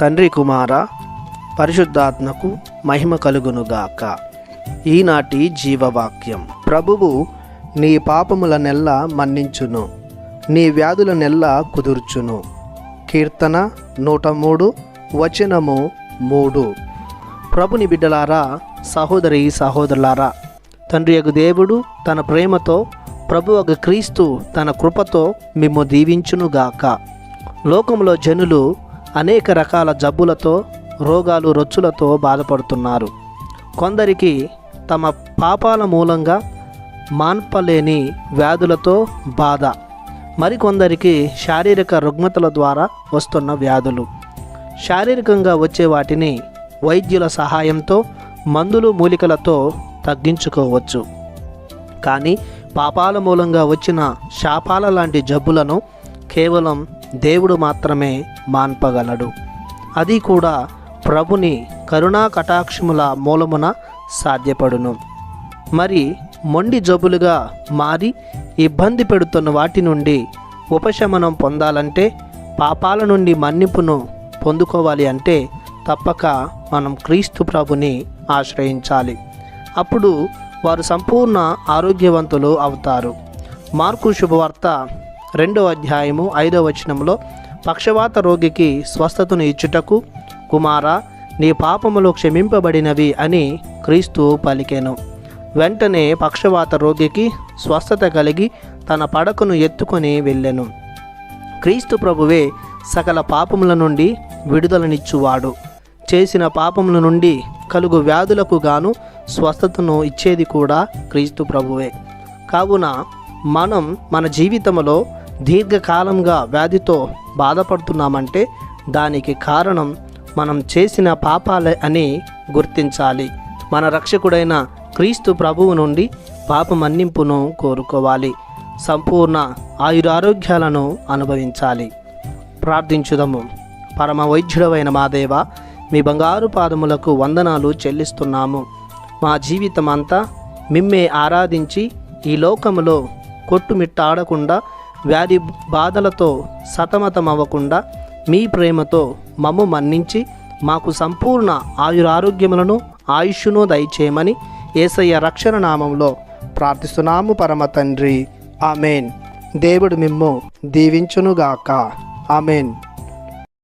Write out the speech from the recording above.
తండ్రి కుమార పరిశుద్ధాత్మకు మహిమ కలుగునుగాక. ఈనాటి జీవవాక్యం. ప్రభువు నీ పాపముల నెల్ల మన్నించును నీ వ్యాధుల నెల్ల కుదుర్చును. కీర్తన నూట మూడు వచనము మూడు. ప్రభుని బిడ్డలారా సహోదరి సహోదరులారా తండ్రి యొక్క దేవుడు తన ప్రేమతో ప్రభు ఒక క్రీస్తు తన కృపతో మిమ్ము దీవించునుగాక. లోకంలో జనులు అనేక రకాల జబ్బులతో రోగాలు రొచ్చులతో బాధపడుతున్నారు. కొందరికి తమ పాపాల మూలంగా మాన్పలేని వ్యాధులతో బాధ. మరికొందరికి శారీరక రుగ్మతల ద్వారా వస్తున్న వ్యాధులు. శారీరకంగా వచ్చే వాటిని వైద్యుల సహాయంతో మందులు మూలికలతో తగ్గించుకోవచ్చు. కానీ పాపాల మూలంగా వచ్చిన శాపాల లాంటి జబ్బులను కేవలం దేవుడు మాత్రమే మాన్పగలడు. అది కూడా ప్రభుని కరుణా కటాక్షముల మూలమున సాధ్యపడును. మరి మొండి జబ్బులుగా మారి ఇబ్బంది పెడుతున్న వాటి నుండి ఉపశమనం పొందాలంటే పాపాల నుండి మన్నిపును పొందుకోవాలి అంటే తప్పక మనం క్రీస్తు ప్రభుని ఆశ్రయించాలి. అప్పుడు వారు సంపూర్ణ ఆరోగ్యవంతులు అవుతారు. మార్కు శుభవార్త రెండో అధ్యాయము ఐదో వచనంలో పక్షవాత రోగికి స్వస్థతను ఇచ్చుటకు కుమార నీ పాపములు క్షమింపబడినవి అని క్రీస్తు పలికెను. వెంటనే పక్షవాత రోగికి స్వస్థత కలిగి తన పడకను ఎత్తుకొని వెళ్ళెను. క్రీస్తు ప్రభువే సకల పాపముల నుండి విడుదలనిచ్చువాడు. చేసిన పాపముల నుండి కలుగు వ్యాధులకు గాను స్వస్థతను ఇచ్చేది కూడా క్రీస్తు ప్రభువే. కావున మనం మన జీవితంలో దీర్ఘకాలంగా వ్యాధితో బాధపడుతున్నామంటే దానికి కారణం మనం చేసిన పాపాలే అని గుర్తించాలి. మన రక్షకుడైన క్రీస్తు ప్రభువు నుండి పాప మన్నింపును కోరుకోవాలి. సంపూర్ణ ఆయురారోగ్యాలను అనుభవించాలి. ప్రార్థించుదము. పరమ వైద్యుడవైన మా దేవ మీ బంగారు పాదములకు వందనాలు చెల్లిస్తున్నాము. మా జీవితం అంతా మిమ్మే ఆరాధించి ఈ లోకములో కొట్టుమిట్టాడకుండా వ్యాధి బాధలతో సతమతమవ్వకుండా మీ ప్రేమతో మమ్ము మన్నించి మాకు సంపూర్ణ ఆయురారోగ్యములను ఆయుష్ను దయచేయమని ఏసయ్య రక్షణ నామంలో ప్రార్థిస్తున్నాము పరమ తండ్రి. ఆమెన్. దేవుడు మిమ్ము దీవించునుగాక. ఆమెన్.